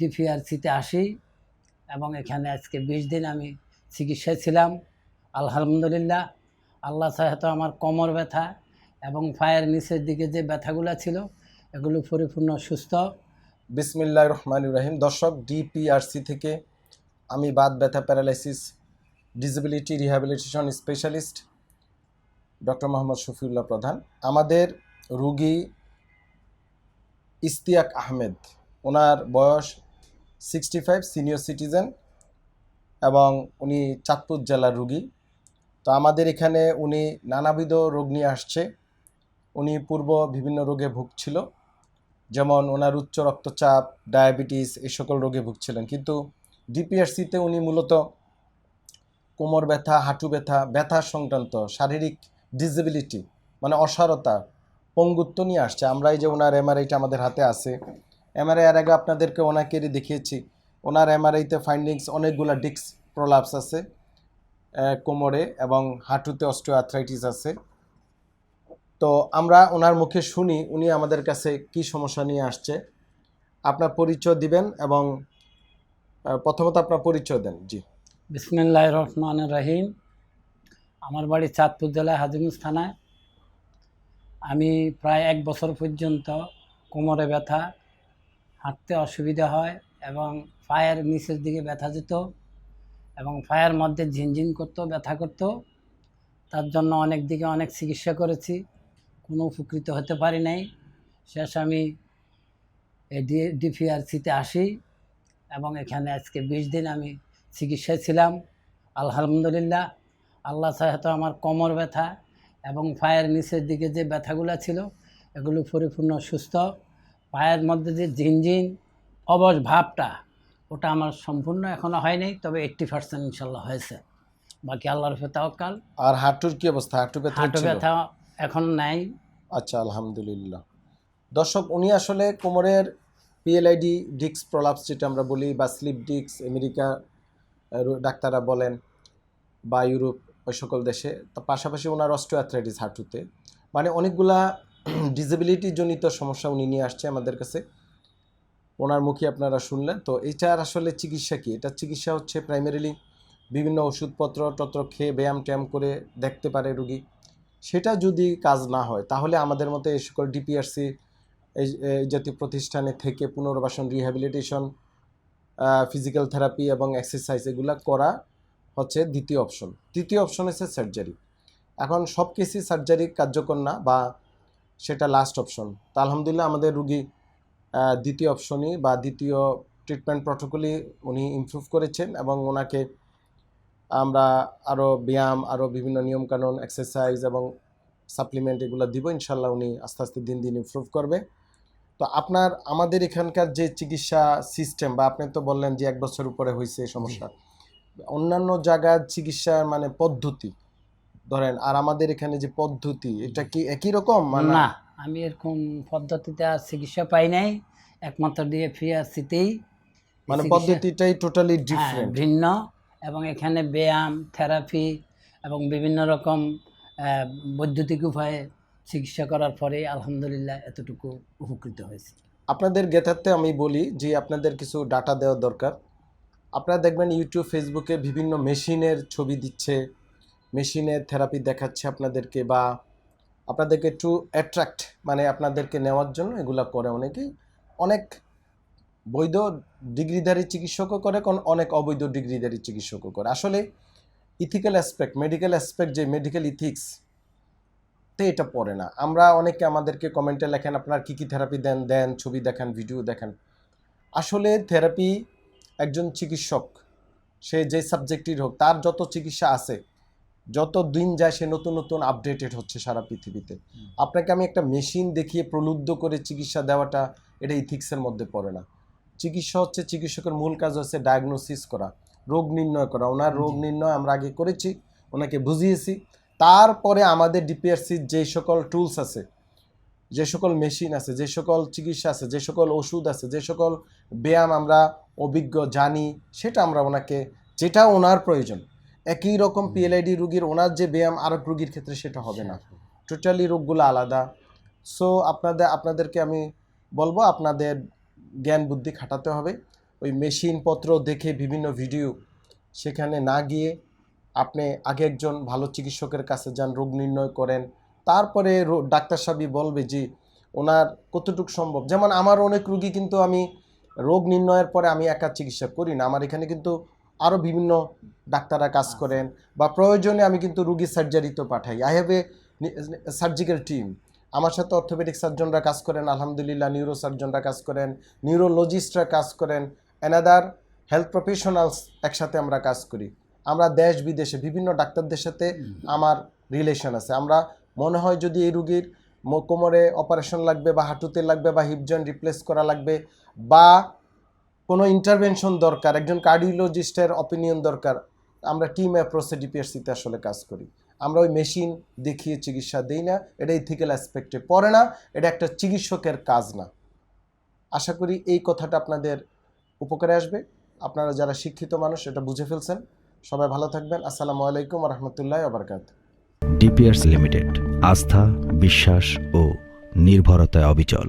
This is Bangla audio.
ডিপিআরসিতে আসি এবং এখানে আজকে বিশ দিন আমি চিকিৎসায় ছিলাম। আলহামদুলিল্লাহ, আল্লাহ সাহেব আমার কোমর ব্যথা এবং পায়ের নিচের দিকে যে ব্যথাগুলো ছিল, এগুলো পরিপূর্ণ সুস্থ। বিসমিল্লাহ রহমান ইব্রাহিম দর্শক, ডিপিআরসি থেকে আমি বাত ব্যথা paralysis, disability rehabilitation specialist doctor Mohammad Shafiullah Pradhan. আমাদের রুগী ইস্তিয়াক আহমেদ ওনার বয়স সিক্সটি ফাইভ সিনিয়র সিটিজেন এবং উনি চাঁদপুর জেলার রুগী। তো আমাদের এখানে উনি নানাবিধ রোগ নিয়ে আসছে। উনি পূর্ব বিভিন্ন রোগে ভুগছিল। যেমন ওনার উচ্চ রক্তচাপ, ডায়াবেটিস এই সকল রোগে ভুগছিলেন। কিন্তু ডিপিএসসিতে উনি মূলত কোমর ব্যথা, হাঁটু ব্যথা ব্যথা সংক্রান্ত শারীরিক ডিসেবিলিটি মানে অসারতা, পঙ্গুত্ব নিয়ে আসছে। আমরা এই যে ওনার এমআরআইটা আমাদের হাতে আছে এমআরআই এর আগে আপনাদেরকে ওনাকেরই দেখিয়েছি। ওনার এমআরআইতে ফাইন্ডিংস অনেকগুলো ডিস্ক প্রলাপস আছে কোমরে এবং হাঁটুতে অস্টিওআর্থ্রাইটিস আছে। তো আমরা ওনার মুখে শুনি, উনি আমাদের কাছে কি সমস্যা নিয়ে আসছে। আপনার পরিচয় দিবেন এবং প্রথমত আপনার পরিচয় দেন, জি। বিসমিল্লাহ রহমান রহিম। আমার বাড়ি চাঁদপুর জেলায় হাজিগঞ্জ থানায়। আমি প্রায় এক বছর পর্যন্ত কোমরে ব্যথা হাঁটতে অসুবিধা হয় এবং পায়ের নিচের দিকে ব্যথা যেত এবং পায়ের মধ্যে ঝিনঝিন করতো, ব্যথা করতো। তার জন্য অনেক দিকে অনেক চিকিৎসা করেছি, কোনো উপকৃত হতে পারি নাই। শেষ আমি ডিপিআরসিতে আসি এবং এখানে আজকে বিশ দিন আমি চিকিৎসায় ছিলাম। আলহামদুলিল্লাহ, আল্লাহ সাহেব আমার কোমর ব্যথা এবং পায়ের নিচের দিকে যে ব্যথাগুলো ছিল, এগুলো পরিপূর্ণ সুস্থ। পায়ের মধ্যে যে ঝিনঝিন অবশ ভাবটা ওটা আমার সম্পূর্ণ এখনও হয়নি তবে এইট্টি পার্সেন্ট ইনশাল্লাহ হয়েছে। বাকি আল্লাহর রফে তাওয়াক্কাল আর হাঁটুর কি অবস্থা? হাঁটু ব্যথা হাঁটু ব্যথা এখন নাই। আচ্ছা আলহামদুলিল্লাহ। দর্শক উনি আসলে কোমরের পিএলআইডি ডিক্স প্রলাপস যেটা আমরা বলি বা স্লিপ ডিক্স আমেরিকা ডাক্তাররা বলেন বা ইউরোপ ওই সকল দেশে তো পাশাপাশি ওনার অস্টিওআর্থ্রাইটিস হাঁটুতে। মানে অনেকগুলা ডিসেবিলিটি জনিত সমস্যা উনি নিয়ে আসছে আমাদের কাছে। ওনার মুখে আপনারা শুনলেন। তো এটার আসলে চিকিৎসা কি? এটার চিকিৎসা হচ্ছে প্রাইমারিলি বিভিন্ন ওষুধপত্র টত্র খেয়ে ব্যায়াম ট্যায়াম করে দেখতে পারে রুগী। সেটা যদি কাজ না হয়, তাহলে আমাদের মতো এই সকল ডিপিআরসি এই জাতীয় প্রতিষ্ঠানে থেকে পুনর্বাসন রিহ্যাবিলিটেশন ফিজিক্যাল থেরাপি এবং এক্সারসাইজ এগুলো করা হচ্ছে দ্বিতীয় অপশন তৃতীয় অপশন হচ্ছে সার্জারি এখন সব কিছুই সার্জারি কার্যকর না বা সেটা লাস্ট অপশন তা আলহামদুলিল্লাহ আমাদের রুগী দ্বিতীয় অপশনই বা দ্বিতীয় ট্রিটমেন্ট প্রটোকলই উনি ইমপ্রুভ করেছেন এবং ওনাকে আমরা আরও ব্যায়াম আরও বিভিন্ন নিয়মকানুন এক্সারসাইজ এবং সাপ্লিমেন্ট এগুলো দিব। ইনশাল্লাহ উনি আস্তে আস্তে দিন দিন ইমপ্রুভ করবে। তো আপনার আমাদের এখানকার যে চিকিৎসা সিস্টেম বা আপনি তো বললেন যে এক বছর উপরে হয়েছে এই সমস্যা। অন্যান্য জায়গার চিকিৎসা মানে পদ্ধতি ধরেন আর আমাদের এখানে যে পদ্ধতি এটা কি একই রকম না? আমি এরকম পদ্ধতিতে আর চিকিৎসা পাই নাই একমাত্র দিয়ে ফ্রি পিআরসিতেই মানে পদ্ধতিটাই টোটালি হ্যাঁ, ডিফারেন্ট ভিন্ন এবং এখানে ব্যায়াম থেরাপি এবং বিভিন্ন রকম বৈদ্যুতিক উপায়ে চিকিৎসা করার পরে আলহামদুলিল্লাহ এতটুকু উপকৃত হয়েছে। আপনাদের গেথাতে আমি বলি যে আপনাদের কিছু ডাটা দেওয়া দরকার। আপনারা দেখবেন ইউটিউব ফেসবুকে বিভিন্ন মেশিনের ছবি দিচ্ছে। মেশিনের থেরাপি দেখাচ্ছে আপনাদেরকে বা আপনাদেরকে একটু অ্যাট্রাক্ট মানে আপনাদেরকে নেওয়ার জন্য, এগুলো করে অনেকেই। অনেক বৈধ ডিগ্রিধারী চিকিৎসকও করে, কোন অনেক অবৈধ ডিগ্রিধারী চিকিৎসকও করে। আসলে ইথিক্যাল অ্যাসপেক্ট মেডিকেল অ্যাসপেক্ট যে মেডিকেল ইথিক্স তে এটা পড়ে না। আমরা অনেকে আমাদেরকে কমেন্টে লেখেন, আপনার কী কী থেরাপি দেন? দেন, ছবি দেখান ভিডিও দেখান। আসলে থেরাপি একজন চিকিৎসক, সে যে সাবজেক্টটির হোক, তার যত চিকিৎসা আছে যত দিন যায় সে নতুন নতুন আপডেটেড হচ্ছে সারা পৃথিবীতে। আপনাকে আমি একটা মেশিন দেখিয়ে প্রলুব্ধ করে চিকিৎসা দেওয়াটা এটা ইথিক্সের মধ্যে পড়ে না। চিকিৎসা হচ্ছে চিকিৎসকের মূল কাজ হচ্ছে ডায়াগনোসিস করা রোগ নির্ণয় করা। ওনার রোগ নির্ণয় আমরা আগে করেছি ওনাকে বুঝিয়েছি। তারপরে আমাদের ডিপিআরসির যে সকল টুলস আছে যে সকল মেশিন আছে যে সকল চিকিৎসা আছে যে সকল ওষুধ আছে যে সকল ব্যায়াম আমরা অভিজ্ঞ জানি সেটা আমরা ওনাকে যেটা ওনার প্রয়োজন একই রকম পিএলআইডি রুগীর ওনার যে ব্যায়াম আরেক রুগীর ক্ষেত্রে সেটা হবে না। টোটালি রোগগুলো আলাদা। সো আপনাদের আপনাদেরকে আমি বলব আপনাদের জ্ঞান বুদ্ধি খাটাতে হবে। ওই মেশিনপত্র দেখে বিভিন্ন ভিডিও সেখানে না গিয়ে আপনি আগে একজন ভালো চিকিৎসকের কাছে যান রোগ নির্ণয় করেন। তারপরে রো- ডাক্তার সাহেবই বলবে যে ওনার কতটুকু সম্ভব? যেমন আমার অনেক রুগী কিন্তু আমি রোগ নির্ণয়ের পরে আমি একা চিকিৎসা করি না। আমার এখানে কিন্তু আরও বিভিন্ন ডাক্তাররা কাজ করেন বা প্রয়োজনে আমি কিন্তু রুগী সার্জারিতেও পাঠাই। I have a surgical team আমার সাথে অর্থোপেডিক সার্জনরা কাজ করেন আলহামদুলিল্লাহ নিউরো সার্জনরা কাজ করেন নিউরোলজিস্টরা কাজ করেন অ্যানাদার হেলথ প্রফেশনালস একসাথে আমরা কাজ করি। আমরা দেশ বিদেশে বিভিন্ন ডাক্তারদের সাথে আমার রিলেশন আছে। আমরা মনে হয় যদি এই রুগীর কোমরে অপারেশন লাগবে বা হাঁটুতে লাগবে বা হিপ জয়েন্ট রিপ্লেস করা লাগবে বা কোনো ইন্টারভেনশন দরকার, একজন কার্ডিওলজিস্টের অপিনিয়ন দরকার, আমরা টিম অ্যাপ্রোচে ডিপিআরসিতে আসলে কাজ করি। আমরা ওই মেশিন দেখিয়ে চিকিৎসা দিই না, এটা ইথিক্যাল অ্যাসপেক্টে পড়ে না, এটা একটা চিকিৎসকের কাজ না। আশা করি এই কথাটা আপনাদের উপকারে আসবে। আপনারা যারা শিক্ষিত মানুষ, এটা বুঝে ফেলছেন। সবাই ভালো থাকবেন। আসসালামু আলাইকুম রহমতুল্লাহ আবরকাত ডিপিআরস লিমিটেড আস্থা, বিশ্বাস ও নির্ভরতায় অবিচল।